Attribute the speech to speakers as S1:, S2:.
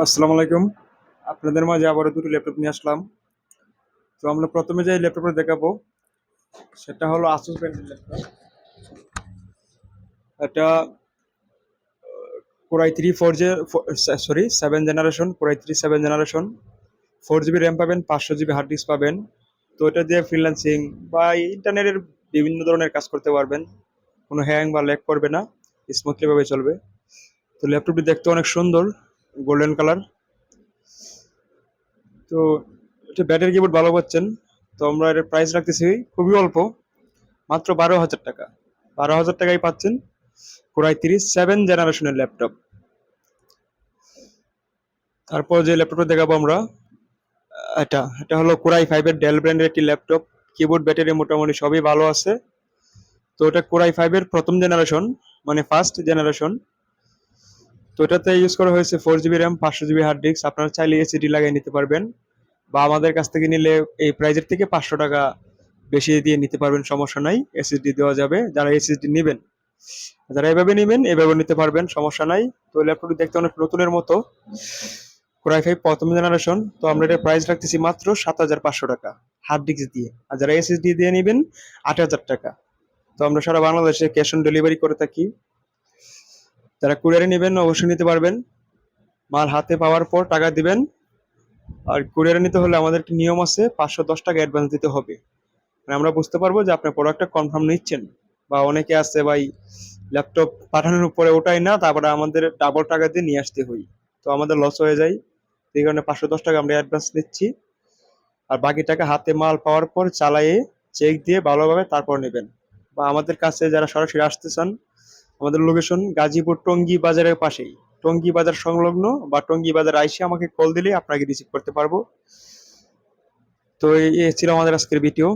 S1: আসসালামু আলাইকুম। আপনাদের মাঝে আবারও দুটো ল্যাপটপ নিয়ে আসলাম। তো আমরা প্রথমে যে ল্যাপটপটা দেখাবো, সেটা হলো আসুস ব্র্যান্ডের ল্যাপটপ। এটা core i three four J sorry seven generation core i three seven generation four GB RAM পাবেন, পাঁচশো জিবি হার্ড ডিস্ক পাবেন। তো এটা দিয়ে ফ্রিল্যান্সিং বা ইন্টারনেটের বিভিন্ন ধরনের কাজ করতে পারবেন। কোনো হ্যাং বা ল্যাগ করবে না স্মুথলিভাবে চলবে। তো ল্যাপটপটি দেখতে অনেক সুন্দর। গোল্ডেন কালার তো এটা ব্যাটারি কিবোর্ড ভালো পাচ্ছেন। তো আমরা এর প্রাইস রাখতেছি খুবই অল্প, মাত্র বারো হাজার টাকা। বারো হাজার টাকায় পাচ্ছেন কোরাই তিরিশ সেভেন জেনারেশনের ল্যাপটপ তারপর যে ল্যাপটপটা দেখাবো আমরা, এটা এটা হলো কোরাই ফাইভের ডেল ব্র্যান্ডের একটি ল্যাপটপ কিবোর্ড ব্যাটারি মোটামুটি সবই ভালো আছে। তো এটা কোরাই ফাইভের প্রথম জেনারেশন মানে ফার্স্ট জেনারেশন তো এটাতে ইউজ করা হয়েছে ফোর জিবি র্যাম পাঁচশো জিবি হার্ড ডিস্ক আপনারা চাইলে এসিডি লাগিয়ে নিতে পারবেন বা আমাদের কাছ থেকে নিলে এই প্রাইজের থেকে পাঁচশো টাকা বেশি দিয়ে নিতে পারবেন, সমস্যা নাই। এসএসডি দেওয়া যাবে। যারা এসএসডি নেবেন, যারা এভাবে নেবেন, এভাবে নিতে পারবেন, সমস্যা নাই। তো ল্যাপটপটি দেখতে অনেক নতুনের মতো। কোরাই ফাইভ প্রথম জেনারেশন তো আমরা এটা প্রাইস রাখতেছি মাত্র সাত হাজার পাঁচশো টাকা হার্ড ডিস্ক দিয়ে। আর যারা এসএসডি দিয়ে নেবেন, আট হাজার টাকা। তো আমরা সারা বাংলাদেশে ক্যাশ অন ডেলিভারি করে থাকি। যারা কুরিয়ারে নেবেন, অবশ্যই নিতে পারবেন। মাল হাতে পাওয়ার পর টাকা দিবেন। আর কুরিয়ারে নিতে হলে আমাদের একটি নিয়ম আছে, পাঁচশো দশ টাকা অ্যাডভান্স দিতে হবে। মানে আমরা বুঝতে পারব যে আপনার প্রোডাক্টটা কনফার্ম নিচ্ছেন বা অনেকে আছে ভাই ল্যাপটপ পাঠানোর উপরে ওটাই না, তারপরে আমাদের ডাবল টাকা দিয়ে নিয়ে আসতে হই তো আমাদের লস হয়ে যায়। এই কারণে পাঁচশো দশ টাকা আমরা অ্যাডভান্স নিচ্ছি। আর বাকি টাকা হাতে মাল পাওয়ার পর চালায়ে চেক দিয়ে ভালোভাবে তারপর নেবেন। বা আমাদের কাছে যারা সরাসরি আসতে চান আমাদের লোকেশন গাজীপুর টঙ্গী বাজারের পাশেই। টঙ্গী বাজার সংলগ্ন বা টঙ্গী বাজার আইসে আমাকে কল দিলে আপনাকে রিসিভ করতে পারব। তো এই ছিল আমাদের আজকের ভিডিও